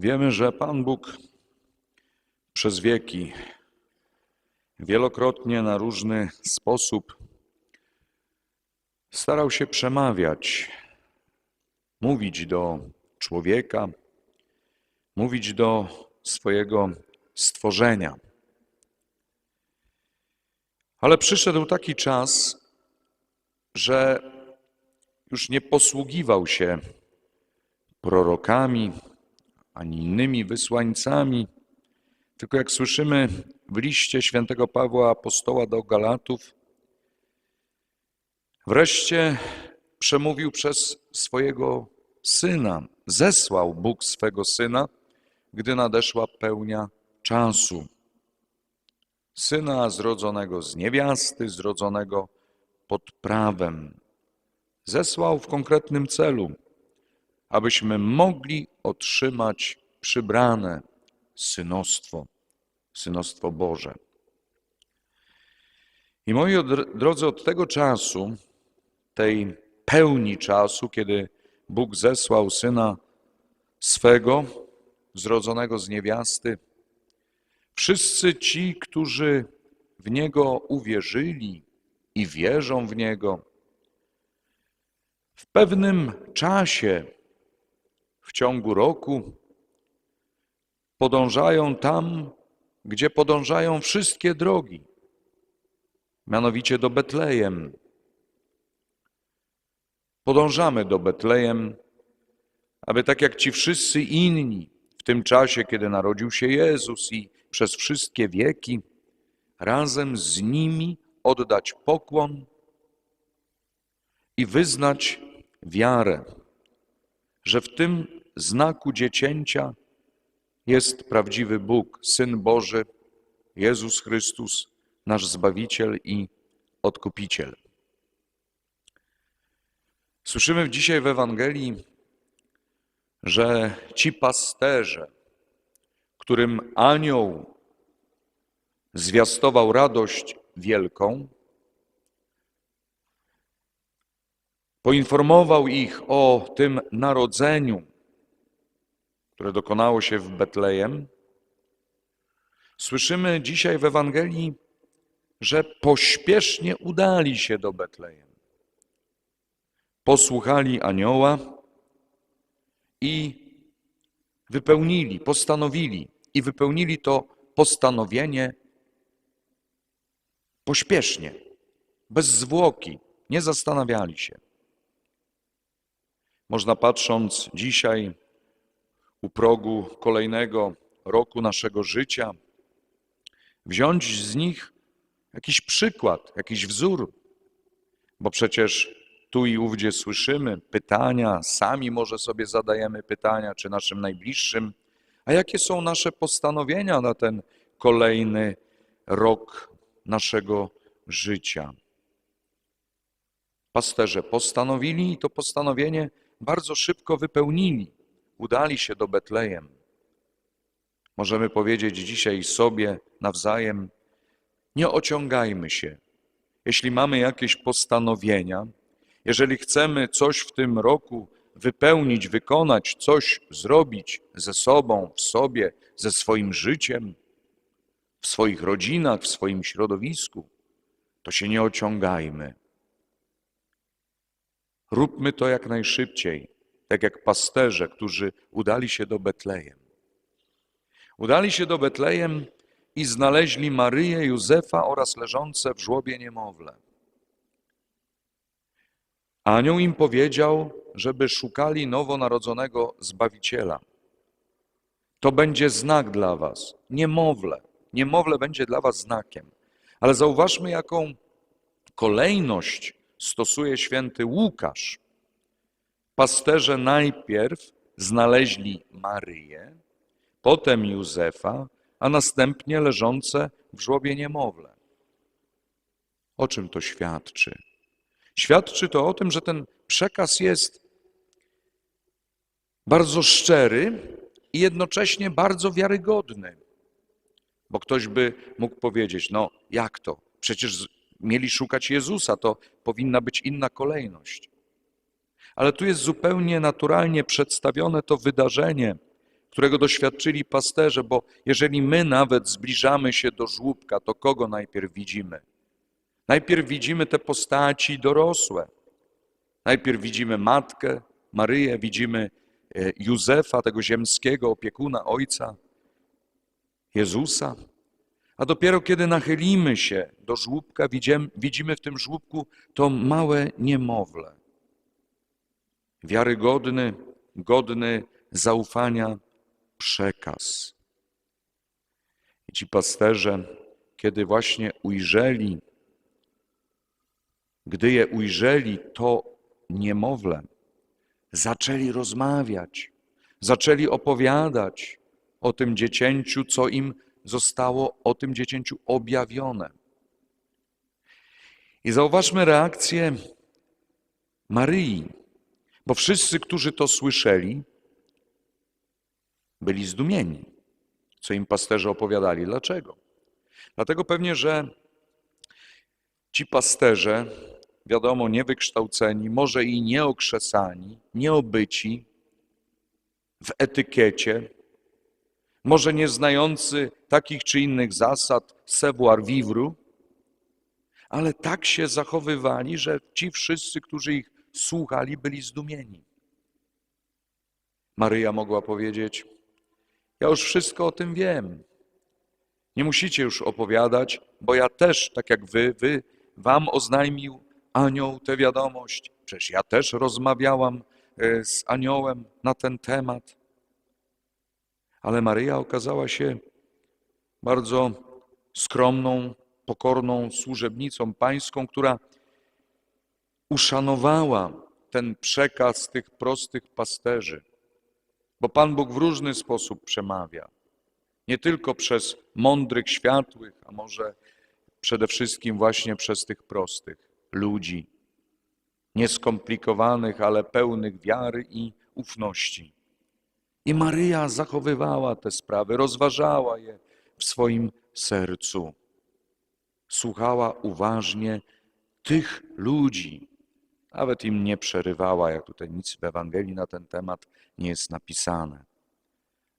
Wiemy, że Pan Bóg przez wieki wielokrotnie na różny sposób starał się przemawiać, mówić do człowieka, mówić do swojego stworzenia. Ale przyszedł taki czas, że już nie posługiwał się prorokami ani innymi wysłańcami, tylko jak słyszymy w liście świętego Pawła apostoła do Galatów, wreszcie przemówił przez swojego syna, zesłał Bóg swego syna, gdy nadeszła pełnia czasu. Syna zrodzonego z niewiasty, zrodzonego pod prawem. Zesłał w konkretnym celu, abyśmy mogli otrzymać przybrane synostwo, synostwo Boże. I moi drodzy, od tego czasu, tej pełni czasu, kiedy Bóg zesłał syna swego, zrodzonego z niewiasty, wszyscy ci, którzy w niego uwierzyli i wierzą w niego, w pewnym czasie, w ciągu roku, podążają tam, gdzie podążają wszystkie drogi, mianowicie do Betlejem. Podążamy do Betlejem, aby tak jak ci wszyscy inni w tym czasie, kiedy narodził się Jezus i przez wszystkie wieki, razem z nimi oddać pokłon i wyznać wiarę, że w tym znaku dziecięcia jest prawdziwy Bóg, Syn Boży, Jezus Chrystus, nasz Zbawiciel i Odkupiciel. Słyszymy dzisiaj w Ewangelii, że ci pasterze, którym anioł zwiastował radość wielką, poinformował ich o tym narodzeniu, które dokonało się w Betlejem, słyszymy dzisiaj w Ewangelii, że pośpiesznie udali się do Betlejem. Posłuchali anioła i wypełnili, postanowili i wypełnili to postanowienie pośpiesznie, bez zwłoki, nie zastanawiali się. Można patrząc dzisiaj u progu kolejnego roku naszego życia, wziąć z nich jakiś przykład, jakiś wzór, bo przecież tu i ówdzie słyszymy pytania, sami może sobie zadajemy pytania, czy naszym najbliższym, a jakie są nasze postanowienia na ten kolejny rok naszego życia. Pasterze postanowili i to postanowienie bardzo szybko wypełnili. Udali się do Betlejem. Możemy powiedzieć dzisiaj sobie nawzajem: nie ociągajmy się. Jeśli mamy jakieś postanowienia, jeżeli chcemy coś w tym roku wypełnić, wykonać, coś zrobić ze sobą, w sobie, ze swoim życiem, w swoich rodzinach, w swoim środowisku, to się nie ociągajmy. Róbmy to jak najszybciej, tak jak pasterze, którzy udali się do Betlejem. Udali się do Betlejem i znaleźli Maryję, Józefa oraz leżące w żłobie niemowlę. Anioł im powiedział, żeby szukali nowonarodzonego Zbawiciela. To będzie znak dla was, niemowlę. Niemowlę będzie dla was znakiem. Ale zauważmy, jaką kolejność stosuje święty Łukasz. Pasterze najpierw znaleźli Maryję, potem Józefa, a następnie leżące w żłobie niemowlę. O czym to świadczy? Świadczy to o tym, że ten przekaz jest bardzo szczery i jednocześnie bardzo wiarygodny. Bo ktoś by mógł powiedzieć: No, jak to? Przecież mieli szukać Jezusa, to powinna być inna kolejność. Ale tu jest zupełnie naturalnie przedstawione to wydarzenie którego doświadczyli pasterze, bo jeżeli my nawet zbliżamy się do żłóbka, to kogo najpierw widzimy? Najpierw widzimy te postaci dorosłe. Najpierw widzimy matkę, Maryję, widzimy e, Józefa, tego ziemskiego opiekuna ojca, Jezusa. A dopiero kiedy nachylimy się do żłóbka, widzimy, w tym żłóbku to małe niemowlę. Wiarygodny, godny zaufania przekaz. I ci pasterze, kiedy właśnie ujrzeli, gdy je ujrzeli, to niemowlę, zaczęli rozmawiać, zaczęli opowiadać o tym dziecięciu, co im zostało o tym dziecięciu objawione. I zauważmy reakcję Maryi, bo wszyscy, którzy to słyszeli, byli zdumieni, co im pasterze opowiadali. Dlaczego? Dlatego pewnie, że ci pasterze, wiadomo, niewykształceni, może i nieokrzesani, nieobyci w etykiecie, może nie znający takich czy innych zasad savoir vivre, ale tak się zachowywali, że ci wszyscy, którzy ich słuchali, byli zdumieni. Maryja mogła powiedzieć: Ja już wszystko o tym wiem. Nie musicie już opowiadać, bo ja też, tak jak wy, wy wam oznajmił anioł tę wiadomość. Przecież ja też rozmawiałam e, z aniołem na ten temat. Ale Maryja okazała się bardzo skromną, pokorną służebnicą pańską, która uszanowała ten przekaz tych prostych pasterzy. Bo Pan Bóg w różny sposób przemawia. Nie tylko przez mądrych, światłych, a może przede wszystkim właśnie przez tych prostych ludzi, nieskomplikowanych, ale pełnych wiary i ufności. I Maryja zachowywała te sprawy, rozważała je w swoim sercu. Słuchała uważnie tych ludzi, nawet im nie przerywała, jak tutaj nic w Ewangelii na ten temat nie jest napisane.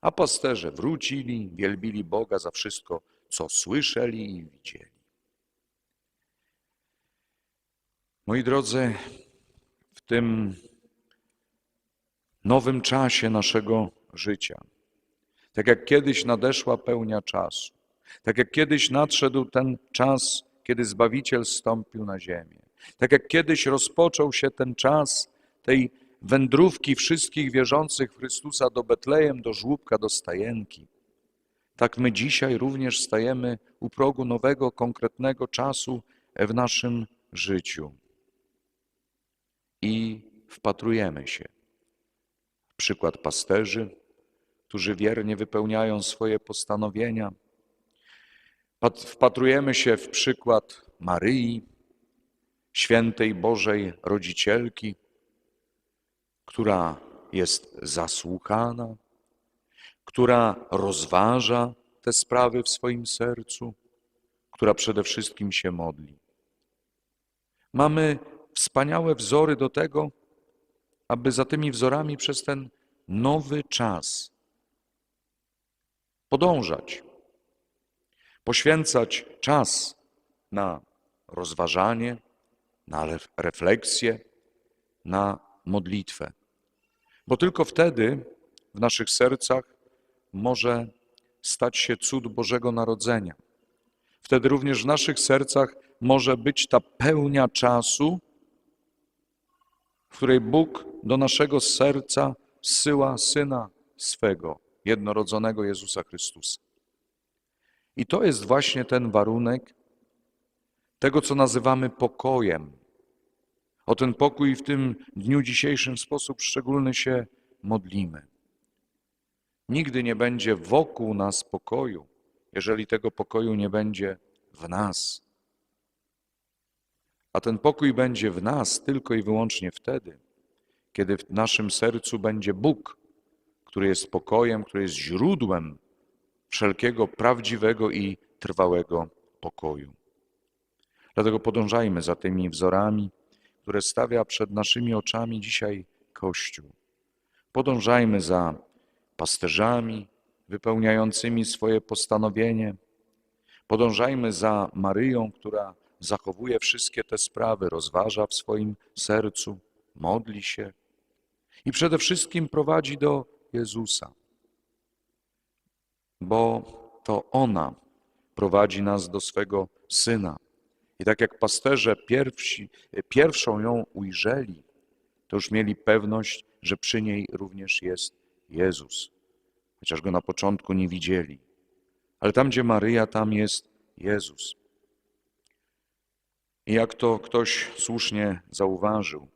A pasterze wrócili, wielbili Boga za wszystko, co słyszeli i widzieli. Moi drodzy, w tym nowym czasie naszego życia, tak jak kiedyś nadeszła pełnia czasu, tak jak kiedyś nadszedł ten czas, kiedy Zbawiciel stąpił na ziemię, tak jak kiedyś rozpoczął się ten czas tej wędrówki wszystkich wierzących w Chrystusa do Betlejem, do żłóbka, do stajenki, tak my dzisiaj również stajemy u progu nowego, konkretnego czasu w naszym życiu i wpatrujemy się przykład pasterzy, którzy wiernie wypełniają swoje postanowienia. Pat- Wpatrujemy się w przykład Maryi, świętej Bożej Rodzicielki, która jest zasłuchana, która rozważa te sprawy w swoim sercu, która przede wszystkim się modli. Mamy wspaniałe wzory do tego, aby za tymi wzorami przez ten nowy czas podążać, poświęcać czas na rozważanie, na ref- refleksję, na modlitwę. Bo tylko wtedy w naszych sercach może stać się cud Bożego Narodzenia. Wtedy również w naszych sercach może być ta pełnia czasu, w której Bóg do naszego serca zsyła Syna swego, jednorodzonego Jezusa Chrystusa. I to jest właśnie ten warunek tego, co nazywamy pokojem. O ten pokój w tym dniu dzisiejszym w sposób szczególny się modlimy. Nigdy nie będzie wokół nas pokoju, jeżeli tego pokoju nie będzie w nas. A ten pokój będzie w nas tylko i wyłącznie wtedy, kiedy w naszym sercu będzie Bóg, który jest pokojem, który jest źródłem wszelkiego prawdziwego i trwałego pokoju. Dlatego podążajmy za tymi wzorami, które stawia przed naszymi oczami dzisiaj Kościół. Podążajmy za pasterzami wypełniającymi swoje postanowienie. Podążajmy za Maryją, która zachowuje wszystkie te sprawy, rozważa w swoim sercu, modli się i przede wszystkim prowadzi do Jezusa, bo to ona prowadzi nas do swego Syna. I tak jak pasterze pierwsi, pierwszą ją ujrzeli, to już mieli pewność, że przy niej również jest Jezus, chociaż go na początku nie widzieli. Ale tam, gdzie Maryja, tam jest Jezus. I jak to ktoś słusznie zauważył,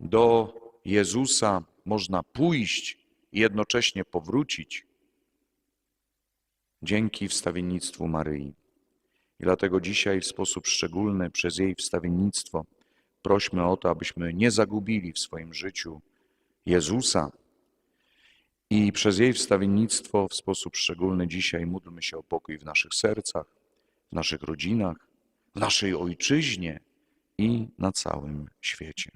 do Jezusa można pójść i jednocześnie powrócić dzięki wstawiennictwu Maryi. I dlatego dzisiaj w sposób szczególny przez jej wstawiennictwo prośmy o to, abyśmy nie zagubili w swoim życiu Jezusa. I przez jej wstawiennictwo w sposób szczególny dzisiaj módlmy się o pokój w naszych sercach, w naszych rodzinach, w naszej ojczyźnie i na całym świecie.